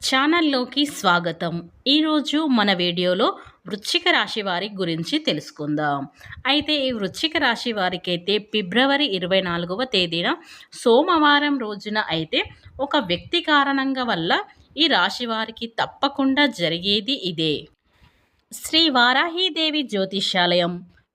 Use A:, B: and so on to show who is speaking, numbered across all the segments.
A: ఛానల్లోకి స్వాగతం. ఈరోజు మన వీడియోలో వృశ్చిక రాశి వారి గురించి తెలుసుకుందాం. అయితే ఈ వృశ్చిక రాశి వారికి అయితే ఫిబ్రవరి ఇరవై నాలుగవ తేదీన సోమవారం రోజున అయితే ఒక వ్యక్తి కారణంగా వల్ల ఈ రాశి వారికి తప్పకుండా జరిగేది ఇదే. శ్రీ వారాహీదేవి జ్యోతిష్యాలయం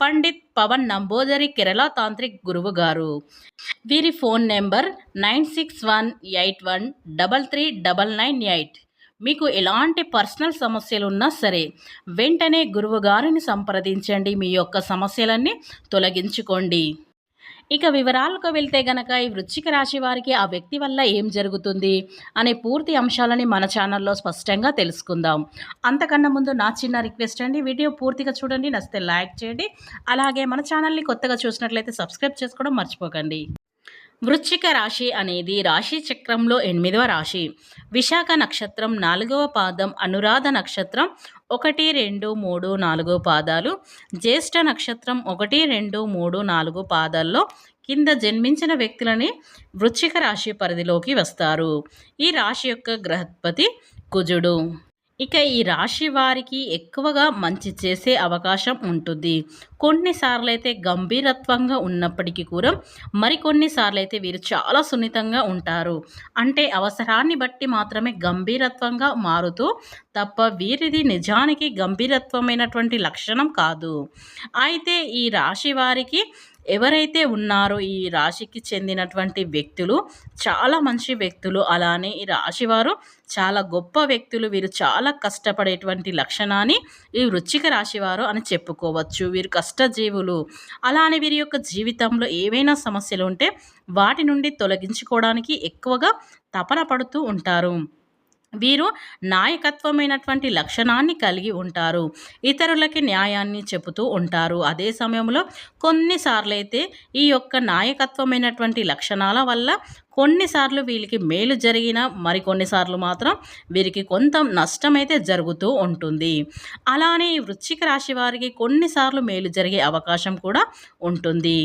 A: పండిత్ పవన్ నంబోదరి కేరళ తాంత్రిక్ గురువు గారు. వీరి phone number nine six one eight one double three double nine eight. మీకు ఎలాంటి పర్సనల్ సమస్యలు ఉన్నా సరే వెంటనే గురువు గారిని సంప్రదించండి. మీ యొక్క సమస్యలన్నీ తొలగించుకోండి. ఇక వివరాలకు వెళ్తే గనక ఈ వృశ్చిక రాశి వారికి ఆ వ్యక్తి వల్ల ఏం జరుగుతుంది అనే పూర్తి అంశాలని మన ఛానల్లో స్పష్టంగా తెలుసుకుందాం. అంతకన్నా ముందు నా చిన్న రిక్వెస్ట్ అండి వీడియో పూర్తిగా చూడండి నచ్చితే లైక్ చేయండి అలాగే మన ఛానల్ని కొత్తగా చూసినట్లయితే సబ్స్క్రైబ్ చేసుకోవడం మర్చిపోకండి. వృశ్చిక రాశి అనేది రాశి చక్రంలో ఎనిమిదవ రాశి. విశాఖ నక్షత్రం నాలుగవ పాదం అనురాధ నక్షత్రం ఒకటి రెండు మూడు నాలుగు పాదాలు. జ్యేష్ఠ నక్షత్రం ఒకటి రెండు మూడు నాలుగు పాదాల్లో కింద జన్మించిన వ్యక్తులని వృశ్చిక రాశి పరిధిలోకి వస్తారు. ఈ రాశి యొక్క గ్రహపతి కుజుడు. ఇక ఈ రాశి వారికి ఎక్కువగా మంచి చేసే అవకాశం ఉంటుంది. కొన్నిసార్లు అయితే గంభీరత్వంగా ఉన్నప్పటికీ కూడా మరికొన్నిసార్లు అయితే వీరు చాలా సున్నితంగా ఉంటారు. అంటే అవసరాన్ని బట్టి మాత్రమే గంభీరత్వంగా మారుతూ తప్ప వీరిది నిజానికి గంభీరత్వమైనటువంటి లక్షణం కాదు. అయితే ఈ రాశి వారికి ఎవరైతే ఉన్నారో ఈ రాశికి చెందినటువంటి వ్యక్తులు చాలా మంచి వ్యక్తులు అలానే ఈ రాశివారు చాలా గొప్ప వ్యక్తులు వీరు చాలా కష్టపడేటువంటి లక్షణాన్ని ఈ వృచ్చిక రాశివారు అని చెప్పుకోవచ్చు. వీరు కష్టజీవులు అలానే వీరి యొక్క జీవితంలో ఏవైనా సమస్యలు ఉంటే వాటి నుండి తొలగించుకోవడానికి ఎక్కువగా తపన పడుతూ ఉంటారు. వీరు నాయకత్వమైనటువంటి లక్షణాన్ని కలిగి ఉంటారు. ఇతరులకి న్యాయాన్ని చెబుతూ ఉంటారు. అదే సమయంలో కొన్నిసార్లు అయితే ఈ యొక్క నాయకత్వమైనటువంటి లక్షణాల వల్ల కొన్నిసార్లు వీరికి మేలు జరిగిన మరికొన్నిసార్లు మాత్రం వీరికి కొంత నష్టమైతే జరుగుతూ ఉంటుంది. అలానే వృశ్చిక రాశి వారికి కొన్నిసార్లు మేలు జరిగే అవకాశం కూడా ఉంటుంది.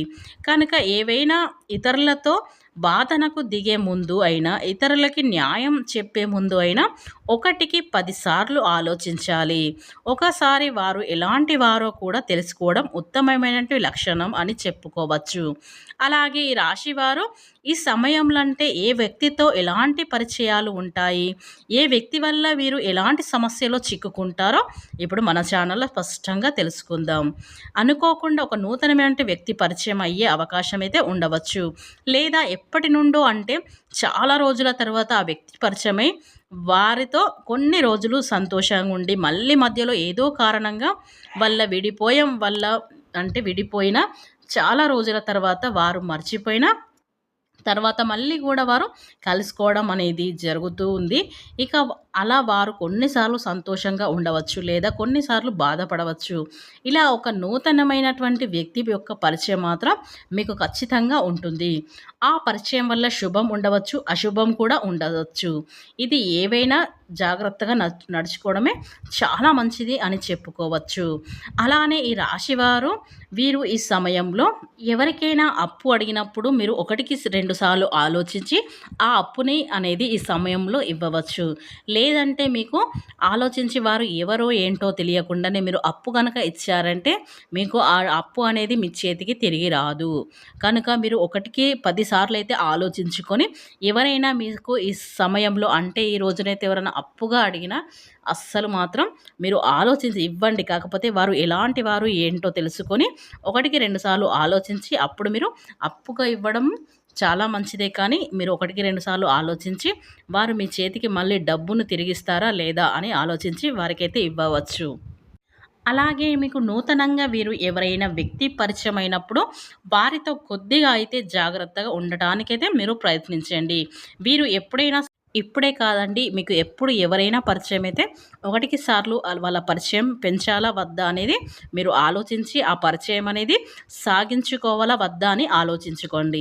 A: కనుక ఏవైనా ఇతరులతో వాదనకు దిగే ముందు అయినా ఇతరులకి న్యాయం చెప్పే ముందు అయినా ఒకటికి పదిసార్లు ఆలోచించాలి. ఒకసారి వారు ఎలాంటి వారో కూడా తెలుసుకోవడం ఉత్తమమైనటువంటి లక్షణం అని చెప్పుకోవచ్చు. అలాగే ఈ రాశివారు ఈ సమయంలో అంటే ఏ వ్యక్తితో ఎలాంటి పరిచయాలు ఉంటాయి? ఏ వ్యక్తి వల్ల వీరు ఎలాంటి సమస్యలో చిక్కుకుంటారో ఇప్పుడు మన ఛానల్లో స్పష్టంగా తెలుసుకుందాం. అనుకోకుండా ఒక నూతనమైన వ్యక్తి పరిచయం అయ్యే అవకాశం అయితే ఉండవచ్చు. లేదా ఎప్పటి నుండో అంటే చాలా రోజుల తర్వాత ఆ వ్యక్తి పరిచయమై వారితో కొన్ని రోజులు సంతోషంగా ఉండి మళ్ళీ మధ్యలో ఏదో కారణంగా వల్ల విడిపోయం వల్ల అంటే విడిపోయిన చాలా రోజుల తర్వాత వారు మర్చిపోయినా తర్వాత మళ్ళీ కూడా వారు కలుసుకోవడం అనేది జరుగుతూ ఉంది. ఇక అలా వారు కొన్నిసార్లు సంతోషంగా ఉండవచ్చు లేదా కొన్నిసార్లు బాధపడవచ్చు. ఇలా ఒక నూతనమైనటువంటి వ్యక్తి యొక్క పరిచయం మాత్రం మీకు ఖచ్చితంగా ఉంటుంది. ఆ పరిచయం వల్ల శుభం ఉండవచ్చు అశుభం కూడా ఉండవచ్చు. ఇది ఏవైనా జాగ్రత్తగా నడుచుకోవడమే చాలా మంచిది అని చెప్పుకోవచ్చు. అలానే ఈ రాశివారు వీరు ఈ సమయంలో ఎవరికైనా అప్పు అడిగినప్పుడు మీరు ఒకటికి రెండు సార్లు ఆలోచించి ఆ అప్పుని అనేది ఈ సమయంలో ఇవ్వవచ్చు. లేదంటే మీకు ఆలోచించి వారు ఎవరో ఏంటో తెలియకుండానే మీరు అప్పు కనుక ఇచ్చారంటే మీకు ఆ అప్పు అనేది మీ చేతికి తిరిగి రాదు. కనుక మీరు ఒకటికి పదిసార్లు అయితే ఆలోచించుకొని ఎవరైనా మీకు ఈ సమయంలో అంటే ఈ రోజునైతే ఎవరైనా అప్పుగా అడిగినా అస్సలు మాత్రం మీరు ఆలోచించి ఇవ్వండి. కాకపోతే వారు ఎలాంటి వారు ఏంటో తెలుసుకొని ఒకటికి రెండుసార్లు ఆలోచించి అప్పుడు మీరు అప్పుగా ఇవ్వడం చాలా మంచిదే. కానీ మీరు ఒకటికి రెండుసార్లు ఆలోచించి వారు మీ చేతికి మళ్ళీ డబ్బును తిరిగిస్తారా లేదా అని ఆలోచించి వారికైతే ఇవ్వవచ్చు. అలాగే మీకు నూతనంగా వీరు ఎవరైనా వ్యక్తి పరిచయం అయినప్పుడు వారితో కొద్దిగా అయితే జాగ్రత్తగా ఉండటానికైతే మీరు ప్రయత్నించండి. వీరు ఎప్పుడైనా ఇప్పుడే కాదండి మీకు ఎప్పుడు ఎవరైనా పరిచయం అయితే ఒకటికి సార్లు వాళ్ళ పరిచయం పెంచాలా వద్దా అనేది మీరు ఆలోచించి ఆ పరిచయం అనేది సాగించుకోవాలా వద్దా అని ఆలోచించుకోండి.